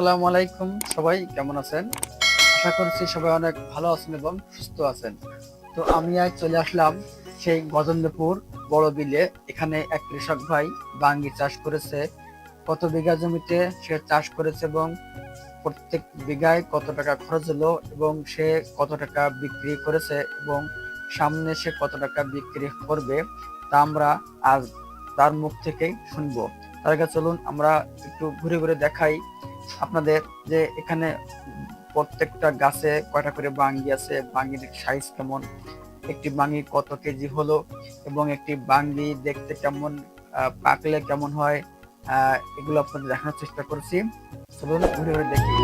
আসসালামু আলাইকুম সবাই, কেমন আছেন? আশা করছি সবাই অনেক ভালো আছেন এবং সুস্থ আছেন। তো আমি আজ চলে আসলাম সেই গজেন্দ্রপুর বড় বিলে। এখানে এক কৃষক ভাই বাঙ্গি চাষ করেছে। কত বিঘা জমিতে সে চাষ করেছে এবং প্রত্যেক বিঘায় কত টাকা খরচ হলো এবং সে কত টাকা বিক্রি করেছে এবং সামনে সে কত টাকা বিক্রি করবে তা আমরা আজ তার মুখ থেকেই শুনব। তার আগে চলুন, আমরা একটু ঘুরে ঘুরে দেখাই আপনাদের যে এখানে প্রত্যেকটা গাছে কয়টা করে বাঙ্গি আছে? বাঙ্গির সাইজ কেমন? একটি বাঙ্গি কত কেজি হলো? এবং একটি বাঙ্গি দেখতে কেমন পাকলে কেমন হয়? এগুলো আপনাদের দেখানোর চেষ্টা করছি। চলুন ঘুরে ঘুরে দেখি।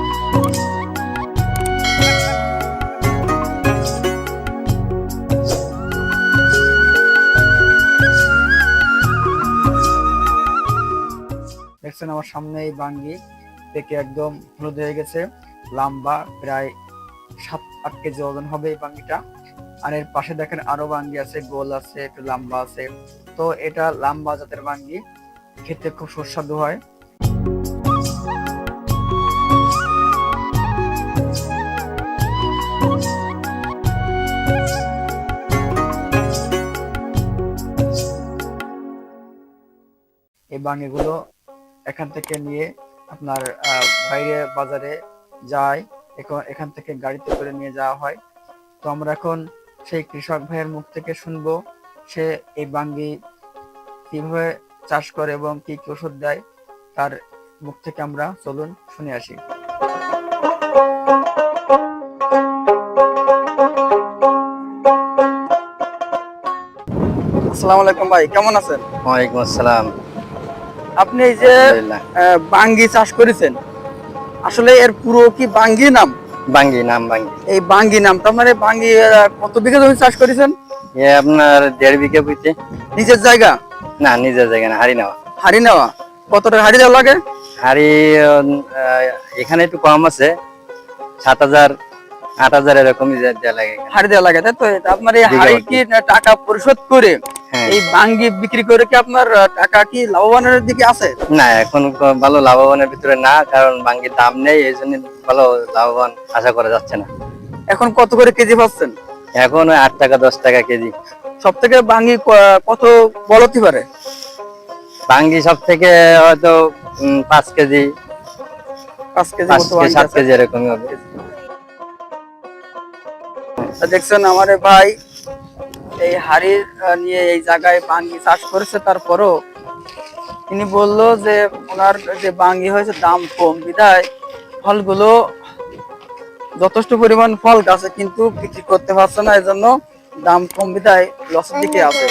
দেখছেন আমার সামনে এই বাঙ্গি। পেকে একদম হলুদ হয়ে গেছে। লম্বা প্রায় সাত, আট কেজি ওজন হবে এই বাঙ্গিটা। আর এর পাশে দেখেন আরও বাঙ্গি আছে, গোল আছে, একটু লম্বা আছে। তো এটা লম্বা জাতের বাঙ্গি, খেতে খুব সুস্বাদু হয়। এই বাঙ্গিগুলো এখান থেকে নিয়ে আপনার বাইরে বাজারে যায়, এখন, এখান থেকে গাড়িতে করে নিয়ে যাওয়া হয়। তো আমরা এখন সেই কৃষক ভাইয়ের মুখ থেকে শুনব, সে এই বাঙ্গি কীভাবে চাষ করে এবং কি কি ওষুধ দেয়, তার মুখ থেকে আমরা চলুন শুনে আসি। আসসালামু আলাইকুম ভাই, কেমন আছেন? ওয়ালাইকুম আসসালাম। আপনি এই যে বাঙ্গি চাষ করেছেন আসলে এর পুরো কি বাঙ্গি নাম? বাঙ্গি নাম বাঙ্গি। এই বাঙ্গি নাম তার মানে বাঙ্গি কত বিঘা জমি চাষ করেছেন? এ আপনার দেড় বিঘা বুঝতে নিজের জায়গা? না নিজের জায়গা না হারি নেওয়া হাড়ি নেওয়া কত টাকা হাড়ি দেওয়া লাগে? হারি এখানে একটু কম আছে। সাত হাজার আট হাজার এরকমই যা- দেয়া লাগে এখানে। হাড়ি দেওয়া লাগে তাই তো? আপনার এই হাড়ি কি টাকা পরিশোধ করে এই বাঙ্গি বিক্রি করে কি আপনার টাকা কি লাভবানের দিকে আছে? না এখন ভালো লাভবানের ভিতরে না কারণ বাঙ্গির দাম নেই এই জন্য ভালো লাভবান আশা করা যাচ্ছে না। এখন কত করে কেজি পাচ্ছেন এখন আট টাকা দশ টাকা কেজি। সব থেকে বাঙ্গি কত বড় হতে পারে? বাঙ্গি সব থেকে হয়তো পাঁচ কেজি। পাঁচ কেজি সাত কেজি এরকমই হবে। দেখছেন আমার ভাই এই হাড়ির নিয়ে এই জায়গায় বাঙ্গি চাষ করেছে। তারপরও তিনি বলল যে ওনার যে বাঙ্গি হয়েছে দাম কম। বিধায় ফলগুলো যথেষ্ট পরিমাণ ফল গাছে, কিন্তু বিক্রি করতে পারছে না, এজন্য দাম কম। বিধায় লসের দিকে আছে।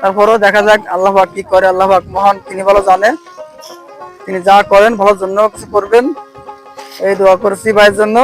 তারপরেও দেখা যাক আল্লাহ পাক কি করে। আল্লাহবাক মহান, তিনি ভালো জানে তিনি যা করেন, ভালোর জন্য কিছু করবেন। এই দোয়া করছি ভাইয়ের জন্য।